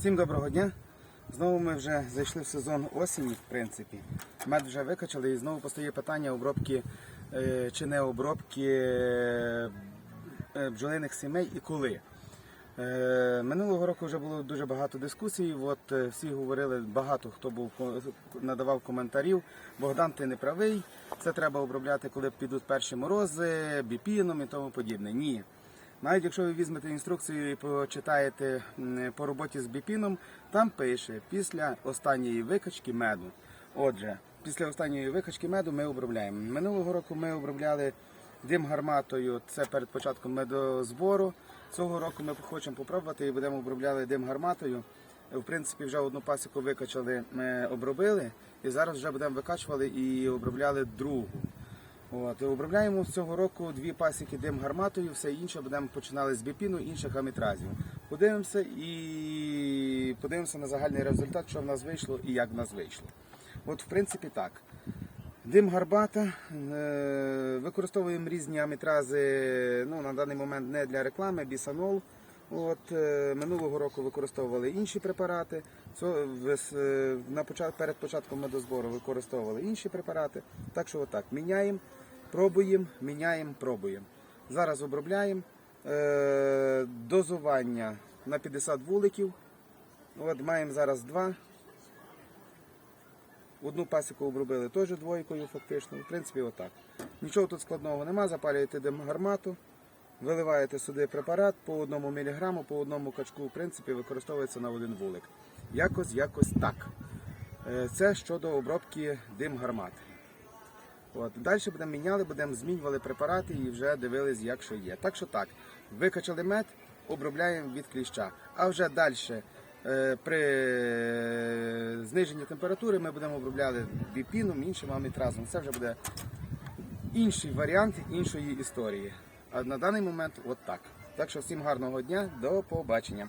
Всім доброго дня. Знову ми вже зайшли в сезон осені, в принципі. Мед вже викачали і знову постає питання обробки е, чи не обробки е, бджолиних сімей і коли. Е, Минулого року вже було дуже багато дискусій. От всі говорили, багато хто був надавав коментарів. Богдан, ти не правий. Це треба обробляти, коли підуть перші морози, біпіном і тому подібне. Ні. Навіть якщо ви візьмете інструкцію і почитаєте по роботі з біпіном, там пише після останньої викачки меду. Отже, після останньої викачки меду ми обробляємо. Минулого року ми обробляли дим гарматою, це перед початком медозбору. Цього року ми хочемо попробувати і будемо обробляли дим гарматою. В принципі, вже одну пасіку викачали, ми обробили, і зараз вже будемо викачували і обробляли другу. От, обробляємо з цього року дві пасіки дим гарматою, все інше будемо починали з біпіну, інших амітразів. Подивимося і подивимося на загальний результат, що в нас вийшло і як в нас вийшло. От, в принципі, так. Дим гарбата, е, використовуємо різні амітрази ну, на даний момент не для реклами, бісанол. От, е, минулого року використовували інші препарати. Е, перед початком медозбору використовували інші препарати. Так що отак, міняємо, пробуємо, міняємо, пробуємо. Зараз обробляємо. Е, дозування на 50 вуликів. От маємо зараз два. Одну пасіку обробили теж двойкою, фактично. В принципі, отак. Нічого тут складного нема. Запалюєте гармату, виливаєте сюди препарат по одному міліграму, по одному качку, в принципі, використовується на один вулик. Якось, якось так. Е, Це щодо обробки дим гармати. От. Далі будемо міняли, будемо змінювали препарати і вже дивились, як що є. Так що так, викачали мед, обробляємо від кліща. А вже далі е, при зниженні температури ми будемо обробляти біпіном, іншим амітразом. Це вже буде інший варіант іншої історії. А на даний момент от так. Так що всім гарного дня, до побачення.